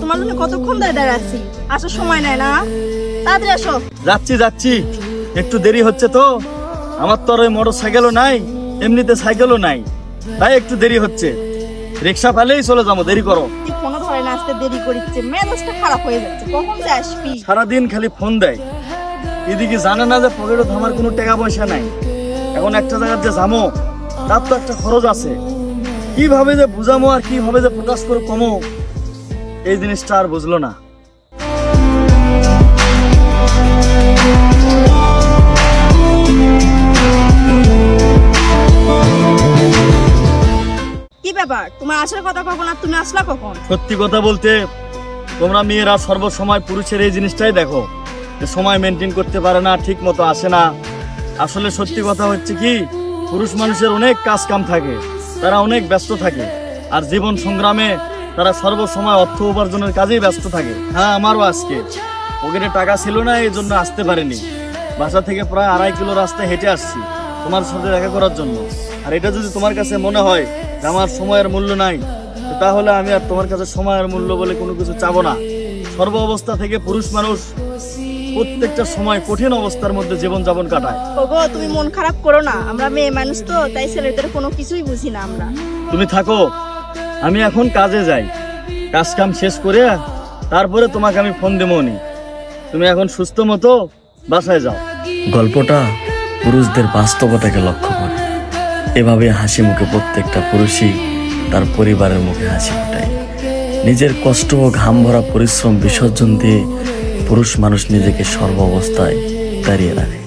তোমার জন্য কতক্ষণ ধরে দাঁড়িয়ে আসার সময় নেয় না? তাড়াতাড়ি আসো। যাচ্ছি যাচ্ছি। একটু দেরি হচ্ছে তো। আমার তো আর ওই মোটর সাইকেলও নাই এমনিতে সাইকেলও নাই। তাই একটু দেরি হচ্ছে। রিক্সা ফেলেই চলে যাব দেরি করো। তুই ধরে না আসতে দেরি করিচ্ছে। মেজাজটা খারাপ হয়ে যাচ্ছে। কখন যে আসবি? সারাদিন খালি ফোন দেয়। এদিকে জানে না যে পকেটে আমার কোনো টাকা পয়সা নাই। এখন একটা জায়গার যে যাব। তার তো একটা খরচ আছে। কীভাবে যে বুঝামো আর কীভাবে যে প্রকাশ করে কমো এই জিনিসটা আর বুঝলো না। কি ব্যাপার? তোমার আসার কথা কখন আর তুমি আসলা কখন? সত্যি কথা বলতে তোমরা মেয়েরা সর্বসময় পুরুষের এই জিনিসটাই দেখো যে সময় মেনটেন করতে পারে না ঠিক মতো আসে না। আসলে সত্যি কথা হচ্ছে কি পুরুষ মানুষের অনেক কাজ কাম থাকে। তারা অনেক ব্যস্ত থাকে। আর জীবন সংগ্রামে তারা সর্বসময় অর্থ উপার্জনের কাজেই ব্যস্ত থাকে। হ্যাঁ আমারও আজকে। পকেটে টাকা ছিল না, এই জন্য আসতে পারিনি। বাসা থেকে প্রায় আড়াই কিলো রাস্তায় হেঁটে আসছি তোমার সাথে দেখা করার জন্য। আর এটা যদি তোমার কাছে মনে হয় যে আমার সময়ের মূল্য নাই তাহলে আমি আর তোমার কাছে সময়ের মূল্য বলে কোনো কিছু চাবো না। সর্ব অবস্থা থেকে পুরুষ মানুষ প্রত্যেকটা সময় কঠিন অবস্থার মধ্যে জীবন যাপন কাটায়। ওগো তুমি মন খারাপ করো না। আমরা মেয়ে মানুষ তো তাই ছেলেদের কোনো কিছুই বুঝি না আমরা। তুমি থাকো। আমি এখন কাজে যাই। কাজ কাম শেষ করে তারপরে তোমাকে আমি ফোন দেবো নি তুমি এখন সুস্থ মতো বাসায় যাও। গল্পটা পুরুষদের বাস্তবতাকে লক্ষ্য করে। এভাবে হাসি মুখে প্রত্যেকটা পুরুষই তার পরিবারের মুখে হাসি ফোটায়। নিজের কষ্ট ও ঘাম ভরা পরিশ্রম বিসর্জন দিয়ে পুরুষ মানুষ নিজেকে সর্ব অবস্থায় দাঁড়িয়ে রাখে।